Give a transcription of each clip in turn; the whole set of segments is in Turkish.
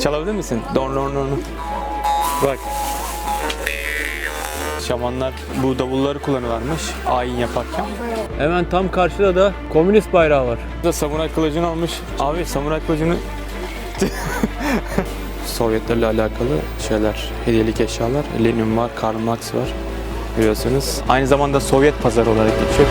Çalabilir misin? Don don don. Bak. Şamanlar bu davulları kullanıyorlarmış ayin yaparken. Hemen tam karşıda da komünist bayrağı var. Burada samuray kılıcını almış. Abi samuray kılıcını Sovyetlerle alakalı şeyler, hediyelik eşyalar. Lenin var, Karl Marx var. Biliyorsunuz. Aynı zamanda Sovyet pazarı olarak geçiyor.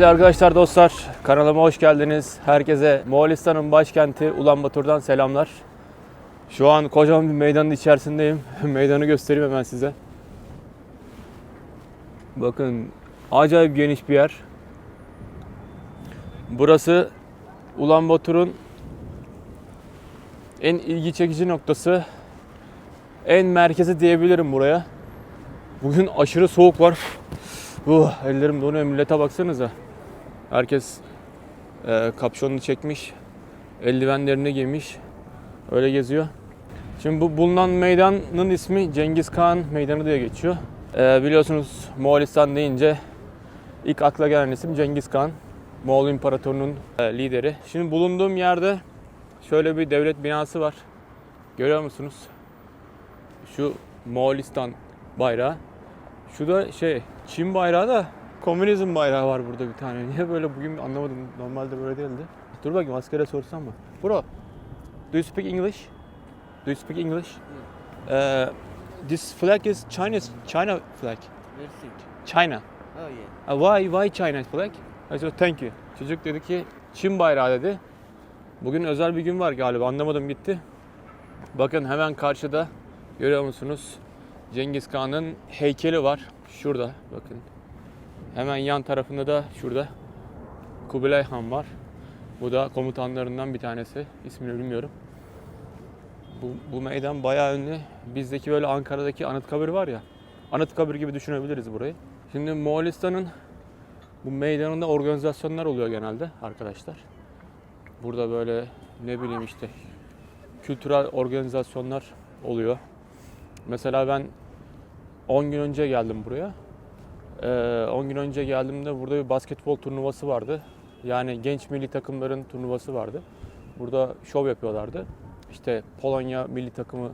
Evet arkadaşlar dostlar kanalıma hoş geldiniz. Herkese Moğolistan'ın başkenti Ulanbator'dan selamlar. Şu an kocaman bir meydanın içerisindeyim. Meydanı göstereyim hemen size. Bakın acayip geniş bir yer. Burası Ulanbator'un en ilgi çekici noktası. En merkezi diyebilirim buraya. Bugün aşırı soğuk var. Uh, ellerim donuyor millete baksanıza. Herkes e, kapşonunu çekmiş. Eldivenlerini giymiş. Öyle geziyor. Şimdi bu bulunan meydanın ismi Cengiz Kağan Meydanı diye geçiyor. E, biliyorsunuz Moğolistan deyince ilk akla gelen isim Cengiz Kağan. Moğol İmparatorluğu'nun e, lideri. Şimdi bulunduğum yerde şöyle bir devlet binası var. Görüyor musunuz? Şu Moğolistan bayrağı. Şu da şey Çin bayrağı da komünizm bayrağı var burada bir tane. Niye böyle bugün anlamadım. Normalde böyle değildi. Dur bakayım askere sorsam mı? Bro, do you speak English? Do you speak English? Uh, this flag is China's China flag. China. Oh yeah. Uh, why why China flag? I said thank you. Çocuk dedi ki Çin bayrağı dedi. Bugün özel bir gün var galiba anlamadım gitti. Bakın hemen karşıda görüyor musunuz? Cengiz Kağan'ın heykeli var. Şurada bakın. Hemen yan tarafında da şurada Kubilay Han var. Bu da komutanlarından bir tanesi. İsmini bilmiyorum. Bu, bu meydan bayağı ünlü. Bizdeki böyle Ankara'daki Anıtkabir var ya. Anıtkabir gibi düşünebiliriz burayı. Şimdi Moğolistan'ın bu meydanında organizasyonlar oluyor genelde arkadaşlar. Burada böyle ne bileyim işte kültürel organizasyonlar oluyor. Mesela ben 10 gün önce geldim buraya. Ee, 10 gün önce geldiğimde burada bir basketbol turnuvası vardı. Yani genç milli takımların turnuvası vardı. Burada şov yapıyorlardı. İşte Polonya milli takımı,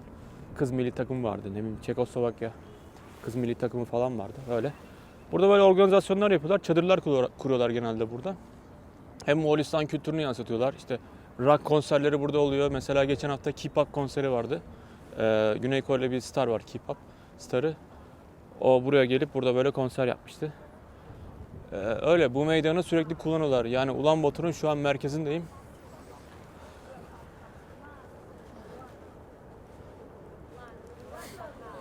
kız milli takımı vardı. Ne bileyim Çekoslovakya kız milli takımı falan vardı. Öyle. Burada böyle organizasyonlar yapıyorlar. Çadırlar kuruyorlar genelde burada. Hem Moğolistan kültürünü yansıtıyorlar. İşte rock konserleri burada oluyor. Mesela geçen hafta K-pop konseri vardı. Ee, Güney Kore'li bir star var K-pop starı. O buraya gelip burada böyle konser yapmıştı. Ee, öyle bu meydanı sürekli kullanıyorlar. Yani Ulanbator'un şu an merkezindeyim.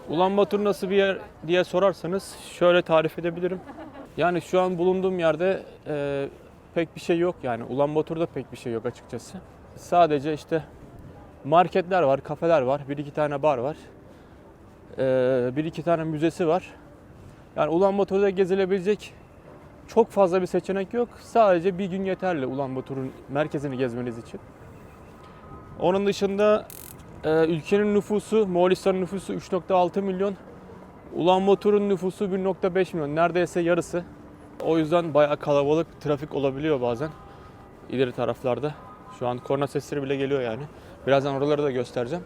Ulanbator nasıl bir yer diye sorarsanız şöyle tarif edebilirim. Yani şu an bulunduğum yerde e, pek bir şey yok yani. Ulanbator'da pek bir şey yok açıkçası. Sadece işte marketler var, kafeler var, bir iki tane bar var. Ee, bir iki tane müzesi var. Yani Ulanbator'da gezilebilecek çok fazla bir seçenek yok. Sadece bir gün yeterli Ulanbator'un merkezini gezmeniz için. Onun dışında e, ülkenin nüfusu, Moğolistan'ın nüfusu 3.6 milyon. Ulanbator'un nüfusu 1.5 milyon. Neredeyse yarısı. O yüzden bayağı kalabalık trafik olabiliyor bazen. ileri taraflarda. Şu an korna sesleri bile geliyor yani. Birazdan oraları da göstereceğim.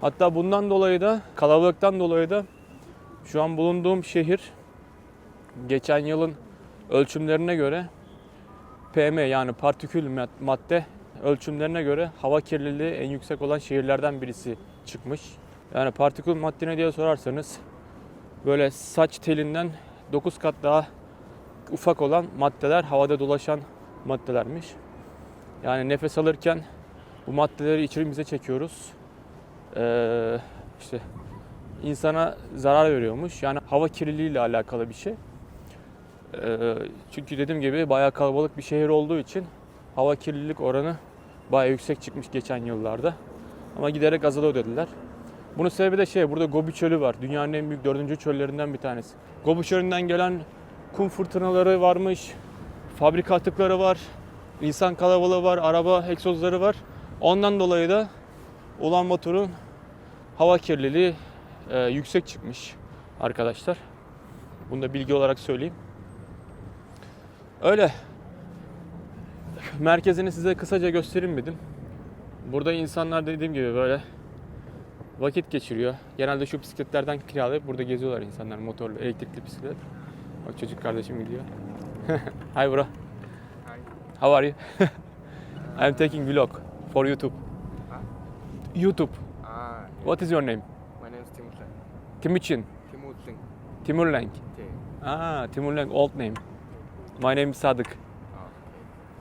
Hatta bundan dolayı da kalabalıktan dolayı da şu an bulunduğum şehir geçen yılın ölçümlerine göre PM yani partikül mad- madde ölçümlerine göre hava kirliliği en yüksek olan şehirlerden birisi çıkmış. Yani partikül madde ne diye sorarsanız böyle saç telinden 9 kat daha ufak olan maddeler havada dolaşan maddelermiş. Yani nefes alırken bu maddeleri içimize çekiyoruz. Ee, işte insana zarar veriyormuş. Yani hava kirliliği ile alakalı bir şey. Ee, çünkü dediğim gibi bayağı kalabalık bir şehir olduğu için hava kirlilik oranı bayağı yüksek çıkmış geçen yıllarda. Ama giderek azalıyor dediler. Bunun sebebi de şey, burada Gobi Çölü var. Dünyanın en büyük dördüncü çöllerinden bir tanesi. Gobi Çölü'nden gelen kum fırtınaları varmış, fabrika atıkları var, insan kalabalığı var, araba egzozları var. Ondan dolayı da Ulan Batur'un hava kirliliği e, yüksek çıkmış arkadaşlar. Bunu da bilgi olarak söyleyeyim. Öyle. Merkezini size kısaca göstereyim dedim. Burada insanlar dediğim gibi böyle vakit geçiriyor. Genelde şu bisikletlerden kiralayıp burada geziyorlar insanlar motorlu, elektrikli bisiklet. Bak çocuk kardeşim gidiyor. Hi bro. How are you? I'm taking vlog for YouTube. YouTube. Ah, What is your name? my name is Timur. Timuçin. Timur Singh. Timur. Okay. Ah, Timur old name. My name is Sadık. Ah,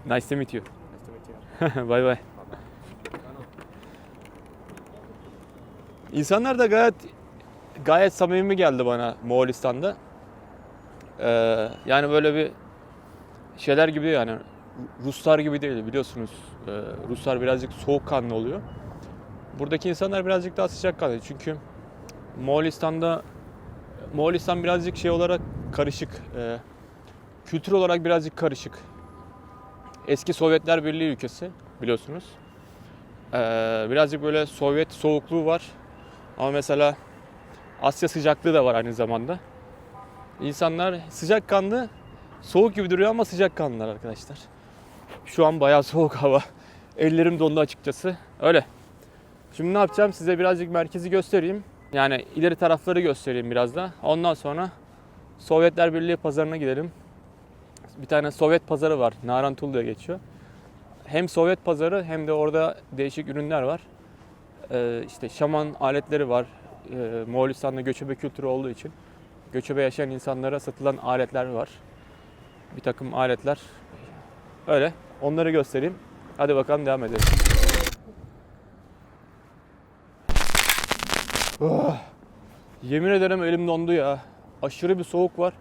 okay. Nice to meet you. Nice to meet you. bye bye. İnsanlar da gayet gayet samimi geldi bana Moğolistan'da. Ee, yani böyle bir şeyler gibi yani Ruslar gibi değil biliyorsunuz. Ee, Ruslar birazcık soğukkanlı oluyor. Buradaki insanlar birazcık daha sıcakkanlı çünkü Moğolistan'da Moğolistan birazcık şey olarak karışık. Ee, kültür olarak birazcık karışık. Eski Sovyetler Birliği ülkesi biliyorsunuz. Ee, birazcık böyle Sovyet soğukluğu var. Ama mesela Asya sıcaklığı da var aynı zamanda. İnsanlar sıcakkanlı, soğuk gibi duruyor ama sıcakkanlılar arkadaşlar. Şu an bayağı soğuk hava. Ellerim dondu açıkçası. Öyle. Şimdi ne yapacağım? Size birazcık merkezi göstereyim. Yani ileri tarafları göstereyim biraz da. Ondan sonra Sovyetler Birliği pazarına gidelim. Bir tane Sovyet pazarı var. Narantul diye geçiyor. Hem Sovyet pazarı hem de orada değişik ürünler var. Ee, işte şaman aletleri var. Ee, Moğolistan'da göçebe kültürü olduğu için göçebe yaşayan insanlara satılan aletler var. Bir takım aletler. Öyle. Onları göstereyim. Hadi bakalım devam edelim. Oh. Yemin ederim elim dondu ya. Aşırı bir soğuk var.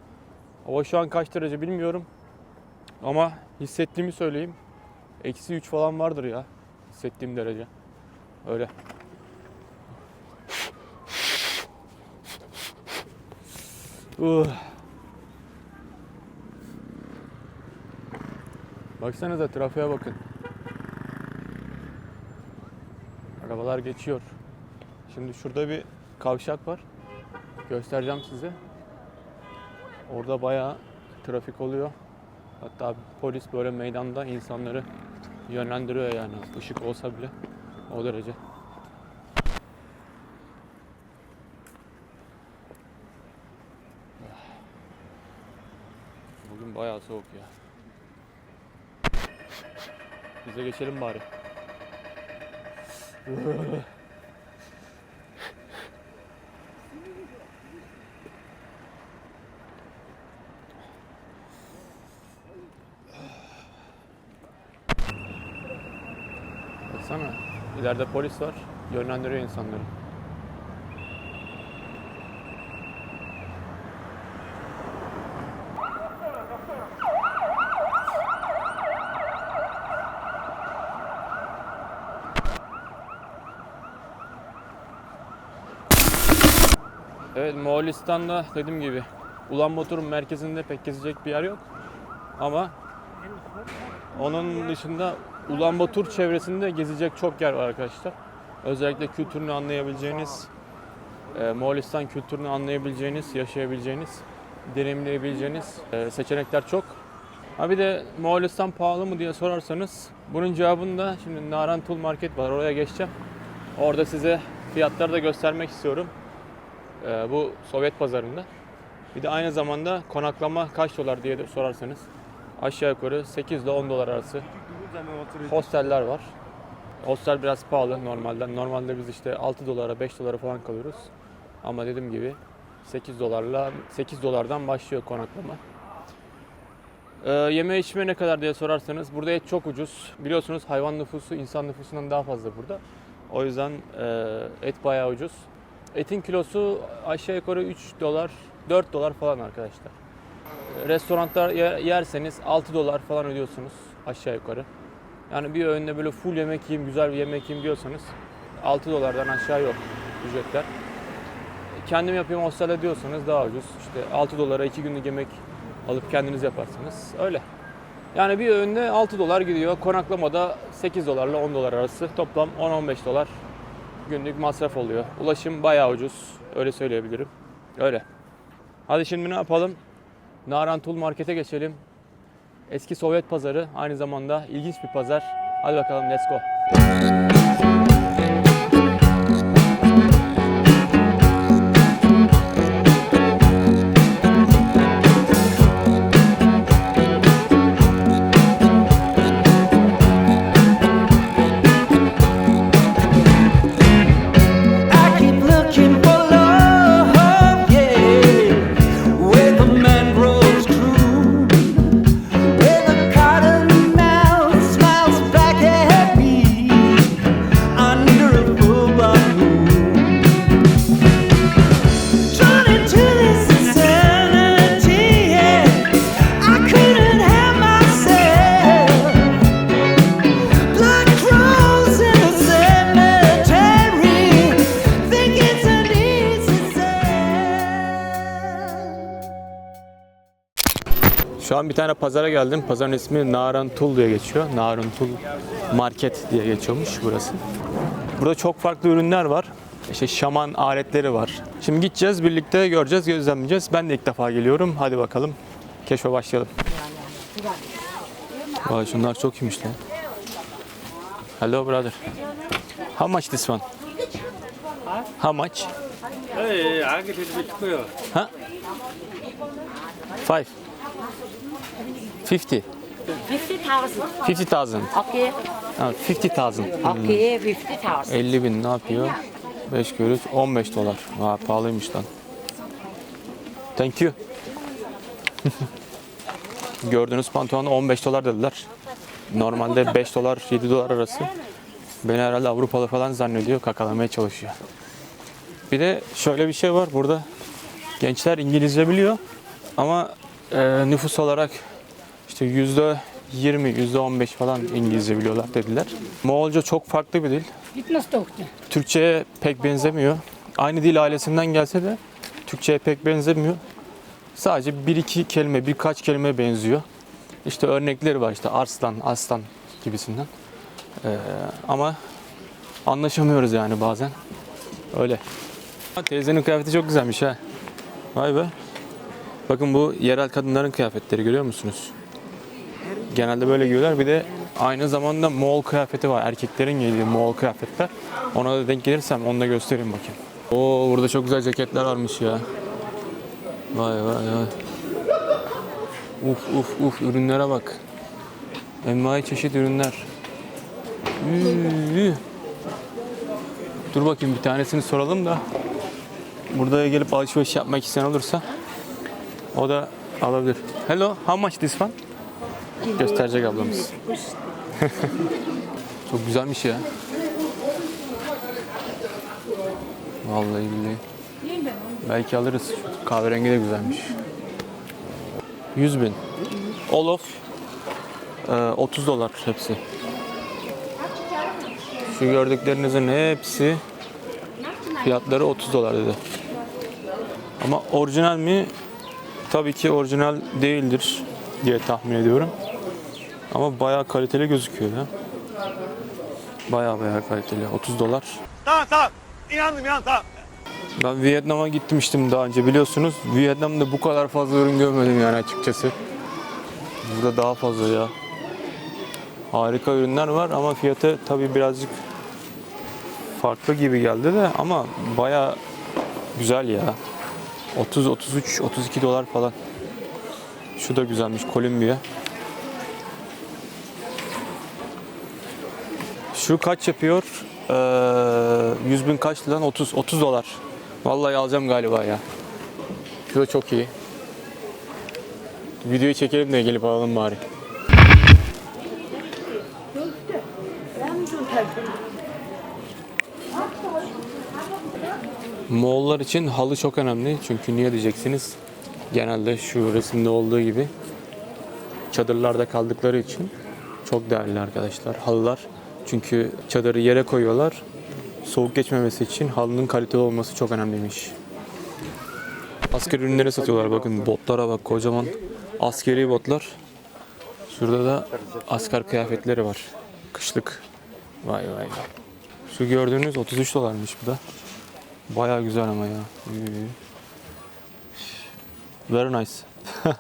Hava şu an kaç derece bilmiyorum. Ama hissettiğimi söyleyeyim. Eksi 3 falan vardır ya. Hissettiğim derece. Öyle. Uh. Baksanıza trafiğe bakın. Arabalar geçiyor. Şimdi şurada bir kavşak var. Göstereceğim size. Orada bayağı trafik oluyor. Hatta polis böyle meydanda insanları yönlendiriyor yani. Işık olsa bile o derece. Bugün bayağı soğuk ya. Biz de geçelim bari. ileride polis var. Yönlendiriyor insanları. Evet Moğolistan'da dediğim gibi Ulan Bator'un merkezinde pek gezecek bir yer yok. Ama onun dışında Ulan Batur çevresinde gezecek çok yer var arkadaşlar. Özellikle kültürünü anlayabileceğiniz, e, Moğolistan kültürünü anlayabileceğiniz, yaşayabileceğiniz, deneyimleyebileceğiniz e, seçenekler çok. Ha bir de Moğolistan pahalı mı diye sorarsanız bunun cevabını da şimdi Narantul Market var oraya geçeceğim. Orada size fiyatları da göstermek istiyorum. E, bu Sovyet pazarında. Bir de aynı zamanda konaklama kaç dolar diye de sorarsanız aşağı yukarı 8 ile 10 dolar arası hosteller var. Hostel biraz pahalı normalden. Normalde biz işte 6 dolara 5 dolara falan kalıyoruz. Ama dediğim gibi 8 dolarla 8 dolardan başlıyor konaklama. Ee, yeme içme ne kadar diye sorarsanız burada et çok ucuz. Biliyorsunuz hayvan nüfusu insan nüfusundan daha fazla burada. O yüzden e, et bayağı ucuz. Etin kilosu aşağı yukarı 3 dolar, 4 dolar falan arkadaşlar. Restoranlar yer- yerseniz 6 dolar falan ödüyorsunuz aşağı yukarı. Yani bir öğünde böyle full yemek yiyeyim, güzel bir yemek yiyeyim diyorsanız 6 dolardan aşağı yok ücretler. Kendim yapayım hostelde diyorsanız daha ucuz. İşte 6 dolara 2 günlük yemek alıp kendiniz yaparsınız. Öyle. Yani bir öğünde 6 dolar gidiyor. Konaklamada 8 dolarla 10 dolar arası. Toplam 10-15 dolar günlük masraf oluyor. Ulaşım bayağı ucuz. Öyle söyleyebilirim. Öyle. Hadi şimdi ne yapalım? Narantul Market'e geçelim. Eski Sovyet pazarı. Aynı zamanda ilginç bir pazar. Hadi bakalım let's go. Şu an bir tane pazara geldim. Pazarın ismi Narantul diye geçiyor. Narantul Market diye geçiyormuş burası. Burada çok farklı ürünler var. İşte şaman aletleri var. Şimdi gideceğiz, birlikte göreceğiz, gözlemleyeceğiz. Ben de ilk defa geliyorum. Hadi bakalım. Keşfe başlayalım. Vay şunlar çok iyiymiş lan. Hello brother. How much this one? How much? Hey, I get it with you. Huh? Five. Fifty. 50,000. 50,000. Okay. Ha, 50,000. Okay, 50,000. 50 bin ne yapıyor? 5 kere 3, 15 dolar. Vay pahalıymış lan. Thank you. Gördüğünüz pantolona 15 dolar dediler. Normalde 5 dolar 7 dolar arası. Beni herhalde Avrupalı falan zannediyor. Kakalamaya çalışıyor. Bir de şöyle bir şey var burada. Gençler İngilizce biliyor. Ama e, nüfus olarak işte yüzde 20, yüzde 15 falan İngilizce biliyorlar dediler. Moğolca çok farklı bir dil. Türkçe'ye pek benzemiyor. Aynı dil ailesinden gelse de Türkçe'ye pek benzemiyor. Sadece bir iki kelime, birkaç kelime benziyor. İşte örnekleri var işte arslan, aslan gibisinden. Ee, ama anlaşamıyoruz yani bazen. Öyle. Teyzenin kıyafeti çok güzelmiş ha. Vay be. Bakın bu yerel kadınların kıyafetleri görüyor musunuz? Genelde böyle giyiyorlar. Bir de aynı zamanda Moğol kıyafeti var. Erkeklerin giydiği Moğol kıyafetler. Ona da denk gelirsem onu da göstereyim bakayım. Oo burada çok güzel ceketler varmış ya. Vay vay vay. Uf uf uf ürünlere bak. Envai çeşit ürünler. Üü. Dur bakayım bir tanesini soralım da. Burada gelip alışveriş yapmak isteyen olursa o da alabilir. Hello, how much this one? Gösterecek ablamız. Çok güzelmiş ya. Vallahi billahi. Belki alırız. Şu kahverengi de güzelmiş. 100 bin. All of e, 30 dolar hepsi. Şu gördüklerinizin hepsi fiyatları 30 dolar dedi. Ama orijinal mi? Tabii ki orijinal değildir diye tahmin ediyorum. Ama bayağı kaliteli gözüküyor ya. Bayağı bayağı kaliteli. 30 dolar. Tamam tamam. İnandım inandım tamam. Ben Vietnam'a gitmiştim daha önce biliyorsunuz. Vietnam'da bu kadar fazla ürün görmedim yani açıkçası. Burada daha fazla ya. Harika ürünler var ama fiyatı tabii birazcık farklı gibi geldi de ama bayağı güzel ya. 30 33 32 dolar falan. Şu da güzelmiş Kolombiya. Şu kaç yapıyor? Ee, 100 bin kaç lan? 30 30 dolar. Vallahi alacağım galiba ya. Şu da çok iyi. Videoyu çekelim de gelip alalım bari. Moğollar için halı çok önemli. Çünkü niye diyeceksiniz? Genelde şu resimde olduğu gibi çadırlarda kaldıkları için çok değerli arkadaşlar halılar. Çünkü çadırı yere koyuyorlar. Soğuk geçmemesi için halının kaliteli olması çok önemliymiş. Asker ürünleri satıyorlar bakın botlara bak kocaman askeri botlar. Şurada da asker kıyafetleri var. Kışlık. Vay vay vay. Şu gördüğünüz 33 dolarmış bu da. Baya güzel ama ya. Very nice.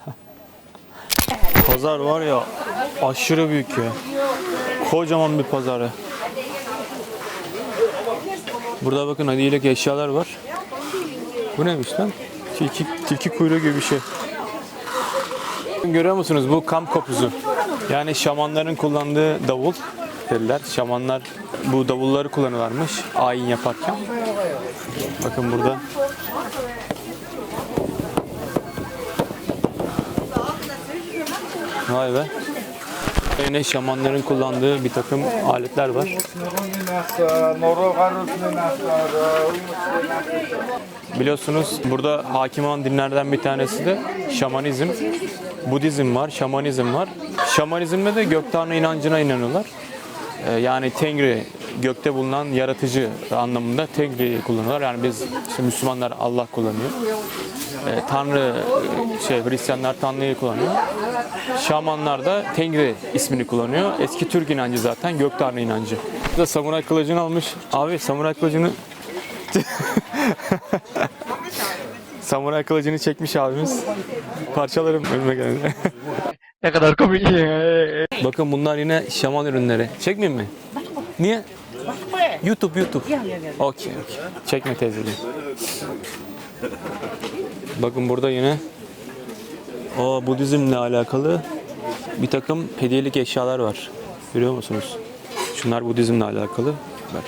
pazar var ya aşırı büyük ya. Kocaman bir pazar ya. Burada bakın hediyelik eşyalar var. Bu neymiş lan? Tilki, tilki kuyruğu gibi bir şey. Görüyor musunuz bu kamp kopuzu. Yani şamanların kullandığı davul dediler. Şamanlar bu davulları kullanırlarmış ayin yaparken. Bakın burada. Vay be. Yine şamanların kullandığı bir takım aletler var. Biliyorsunuz burada hakim olan dinlerden bir tanesi de şamanizm. Budizm var, şamanizm var. Şamanizmde de gök tanrı inancına inanıyorlar. Ee, Yani Tengri, gökte bulunan yaratıcı anlamında Tengri kullanıyorlar. Yani biz işte Müslümanlar Allah kullanıyor. Ee, Tanrı, şey Hristiyanlar Tanrı'yı kullanıyor. Şamanlar da Tengri ismini kullanıyor. Eski Türk inancı zaten gök tanrı inancı. Bu da samuray kılıcını almış. Abi samuray kılıcını Samuray kılıcını çekmiş abimiz. Parçalarım önüme geldi. ne kadar komik. Bakın bunlar yine şaman ürünleri. Çekmeyeyim mi? Niye? YouTube YouTube. Okey okey. Çekme teyzeciğim. Bakın burada yine o Budizmle alakalı bir takım hediyelik eşyalar var. Görüyor musunuz? Şunlar Budizmle alakalı. Bak.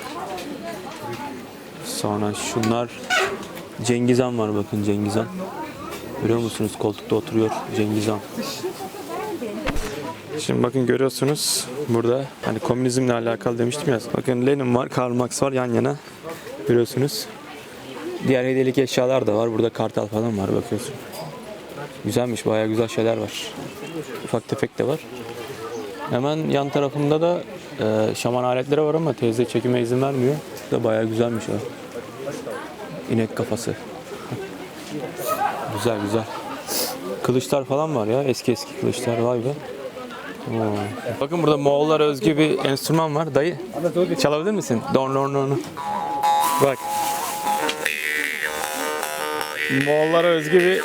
Sonra şunlar Cengiz Han var bakın Cengiz Han. Görüyor musunuz? Koltukta oturuyor Cengiz Han. Şimdi bakın görüyorsunuz burada hani komünizmle alakalı demiştim ya. Bakın Lenin var, Karl Marx var yan yana. Görüyorsunuz. Diğer hediyelik eşyalar da var. Burada kartal falan var bakıyorsun. Güzelmiş, bayağı güzel şeyler var. Ufak tefek de var. Hemen yan tarafımda da e, şaman aletleri var ama teyze çekime izin vermiyor. Da bayağı güzelmiş o. İnek kafası. güzel güzel. Kılıçlar falan var ya. Eski eski kılıçlar. Vay be. Oo. Bakın burada Moğollara özgü bir enstrüman var. Dayı çalabilir misin? Don don don. Bak. Moğollara özgü bir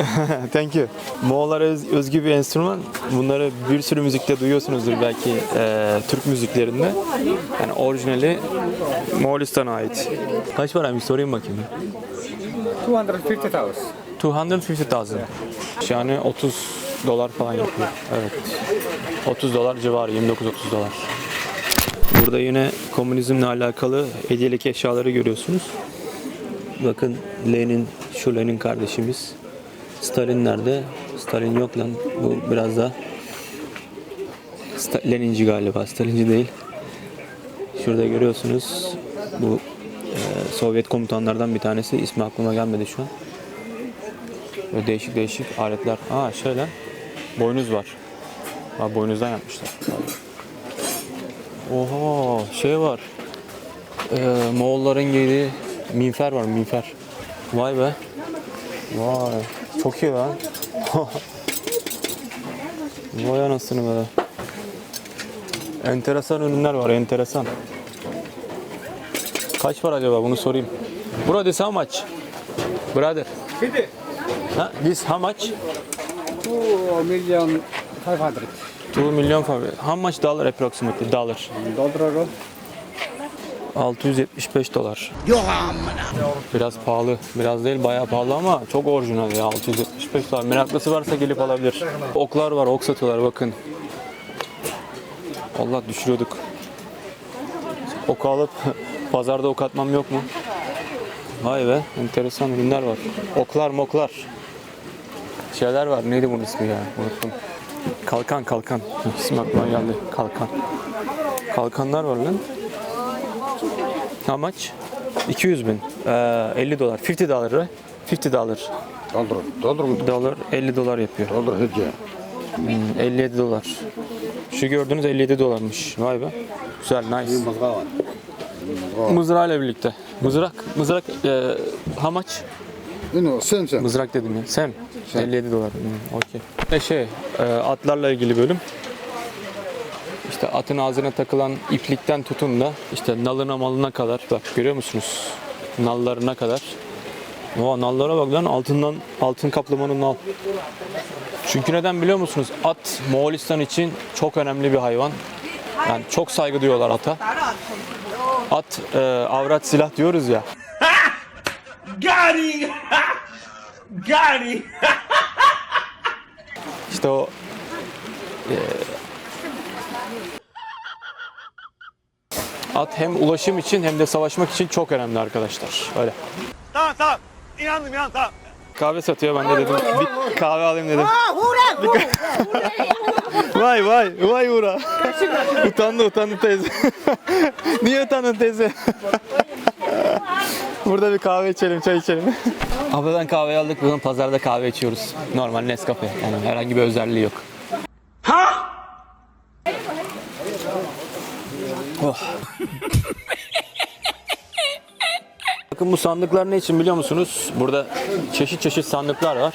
Thank you. Moğollara öz- özgü bir enstrüman. Bunları bir sürü müzikte duyuyorsunuzdur belki e, Türk müziklerinde. Yani orijinali Moğolistan'a ait. Kaç paraymış sorayım bakayım. 250,000. 250,000. Yani 30 dolar falan yapıyor. Evet. 30 dolar civarı, 29-30 dolar. Burada yine komünizmle alakalı hediyelik eşyaları görüyorsunuz. Bakın Lenin, şu Lenin kardeşimiz. Stalin nerede? Stalin yok lan. Bu biraz da Leninci galiba. Stalinci değil. Şurada görüyorsunuz. Bu e, Sovyet komutanlardan bir tanesi. İsmi aklıma gelmedi şu an. Böyle değişik değişik aletler. Aa şöyle. Boynuz var. Ha, boynuzdan yapmışlar. Oha şey var. Ee, Moğolların giydiği minfer var minfer. Vay be. Vay. Çok iyi lan. Vay anasını be. Enteresan ürünler var enteresan. Kaç var acaba bunu sorayım. Bro this how much? Brother. Ha, this how much? 2 million 500. 2 milyon falan. How much dollar approximately? Dollar. Dollar 675 dolar. Biraz pahalı. Biraz değil bayağı pahalı ama çok orijinal ya 675 dolar. Meraklısı varsa gelip alabilir. Oklar var, ok satıyorlar bakın. Allah düşürüyorduk. Ok alıp pazarda ok atmam yok mu? Vay be enteresan ürünler var. Oklar moklar. Şeyler var. Neydi bunun ismi ya? Unuttum. Kalkan kalkan. İsmi aklıma geldi. Kalkan. Kalkanlar var lan. How much? 200 bin. Ee, 50 dolar. 50 dolar. right? 50 dolar. Doldur, doldur, Dolar 50 dolar yapıyor. doldur hediye. Hmm, 57 dolar. Şu gördüğünüz 57 dolarmış. Vay be. Güzel, nice. Mızrağı var. Mızrağıyla birlikte. Mızrak, mızrak e? Ino, sen sen. Mızrak dedim ya. Sem. 57 dolar. Hmm, okey. Ve şey, e, atlarla ilgili bölüm. İşte atın ağzına takılan iplikten tutun da işte nalına malına kadar. Bak görüyor musunuz? Nallarına kadar. O nallara bak lan altından altın kaplamanın nal. Çünkü neden biliyor musunuz? At Moğolistan için çok önemli bir hayvan. Yani çok saygı duyuyorlar ata. At e, avrat silah diyoruz ya. Got him! İşte o e, at hem ulaşım için hem de savaşmak için çok önemli arkadaşlar. Öyle. Tamam tamam. İnandım inandım tamam. Kahve satıyor ben de dedim bir kahve alayım dedim. Vay vay vay Uğra. utandı utandı teyze. Niye utandın teyze? Burada bir kahve içelim çay içelim. Abladan kahve aldık bugün pazarda kahve içiyoruz. Normal Nescafe yani herhangi bir özelliği yok. Oh. Bakın bu sandıklar ne için biliyor musunuz? Burada çeşit çeşit sandıklar var.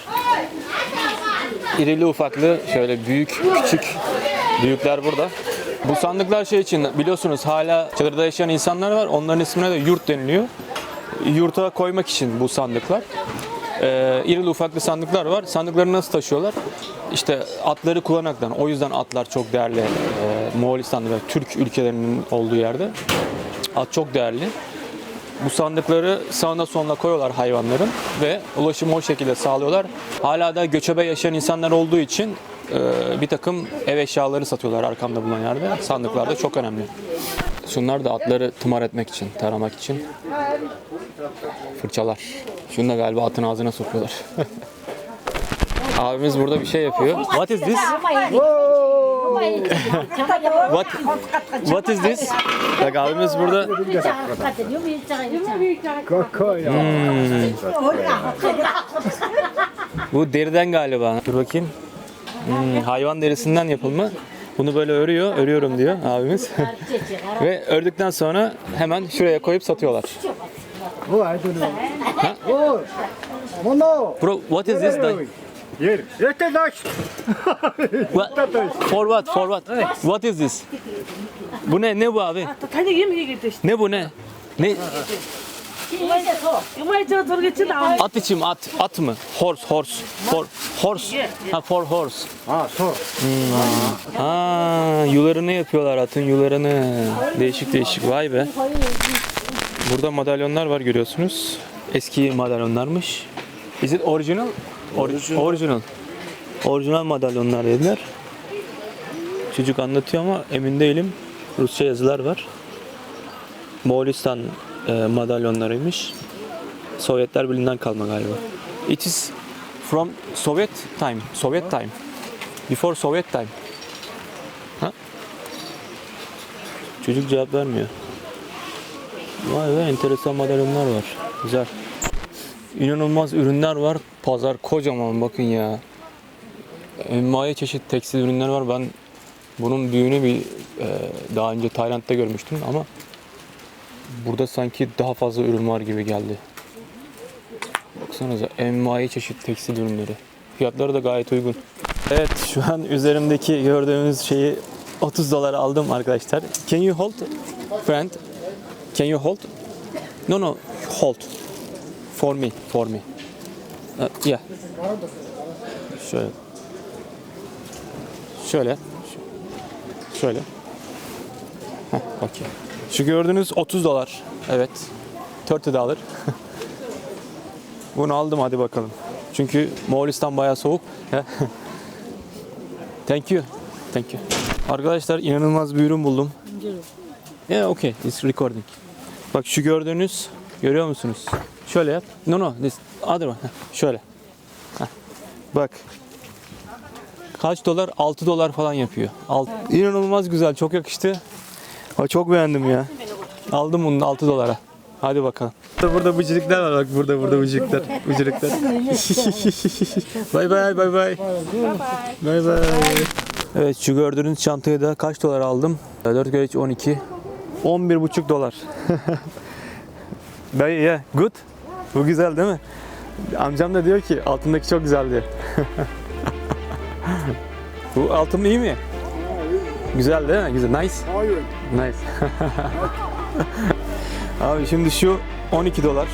İrili ufaklı, şöyle büyük, küçük büyükler burada. Bu sandıklar şey için biliyorsunuz hala çadırda yaşayan insanlar var. Onların ismine de yurt deniliyor. Yurta koymak için bu sandıklar. Ee, irili ufaklı sandıklar var. Sandıkları nasıl taşıyorlar? İşte atları kullanaraktan. O yüzden atlar çok değerli. Ee, Moğolistan'da ve Türk ülkelerinin olduğu yerde. At çok değerli. Bu sandıkları sağına soluna koyuyorlar hayvanların ve ulaşımı o şekilde sağlıyorlar. Hala da göçebe yaşayan insanlar olduğu için e, bir takım ev eşyaları satıyorlar arkamda bulunan yerde. Sandıklar da çok önemli. Şunlar da atları tımar etmek için, taramak için. Fırçalar. Şunu da galiba atın ağzına sokuyorlar. Abimiz burada bir şey yapıyor. What is this? What, what is this? Bak abimiz burada Kokoya. Bu deriden galiba. Dur bakayım. Hmm, hayvan derisinden yapılma. Bunu böyle örüyor, örüyorum diyor abimiz. Ve ördükten sonra hemen şuraya koyup satıyorlar. Oh, I don't know. Ha? Oh. Bro, what is this? Like? Here. It For what? For what? What is this? Bu ne? Ne bu abi? Ne bu ne? Ne? At için at. At mı? Horse, horse. For, horse. Ha, for horse. Ha, sor. Hmm. Ha, yularını yapıyorlar atın yularını. Değişik değişik. Vay be. Burada madalyonlar var görüyorsunuz. Eski madalyonlarmış. Is it original? Or original. Original, madalyonlar dediler. Çocuk anlatıyor ama emin değilim. Rusça yazılar var. Moğolistan e, madalyonlarıymış. Sovyetler Birliği'nden kalma galiba. It is from Soviet time. Soviet time. Before Soviet time. Çocuk cevap vermiyor. Vay be enteresan madalyonlar var. Güzel. İnanılmaz ürünler var. Pazar kocaman bakın ya. Envai çeşit tekstil ürünler var. Ben bunun büyüğünü bir e, daha önce Tayland'da görmüştüm ama burada sanki daha fazla ürün var gibi geldi. Baksanıza envai çeşit tekstil ürünleri. Fiyatları da gayet uygun. Evet şu an üzerimdeki gördüğünüz şeyi 30 dolara aldım arkadaşlar. Can you hold friend? Can you hold? No no hold. For me, for me. Uh, yeah. Şöyle. Şöyle. Şöyle. Heh, okay. Şu gördüğünüz 30 dolar. Evet. 30 dolar. Bunu aldım hadi bakalım. Çünkü Moğolistan bayağı soğuk. Thank you. Thank you. Arkadaşlar inanılmaz bir ürün buldum. Yeah, okay. It's recording. Bak şu gördüğünüz, görüyor musunuz? Şöyle yap. No no, this other one. Şöyle. Heh. Bak. Kaç dolar? 6 dolar falan yapıyor. Alt. İnanılmaz güzel, çok yakıştı. Aa, çok beğendim ya. Aldım bunu da 6 dolara. Hadi bakalım. Burada, burada bıcırıklar var bak burada burada bıcırıklar. Bıcırıklar. bay bay bay bay. Bay bay. Evet şu gördüğünüz çantayı da kaç dolar aldım? 4 kere 3 12. 11 buçuk dolar. Dayı ya good. Bu güzel değil mi? Amcam da diyor ki altındaki çok güzel diyor. Bu altın iyi mi? Güzel değil mi? Güzel. Nice. Nice. Abi şimdi şu 12 dolar.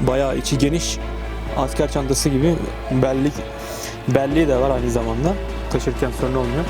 Bayağı içi geniş. Asker çantası gibi bellik belliği de var aynı zamanda. Taşırken sorun olmuyor.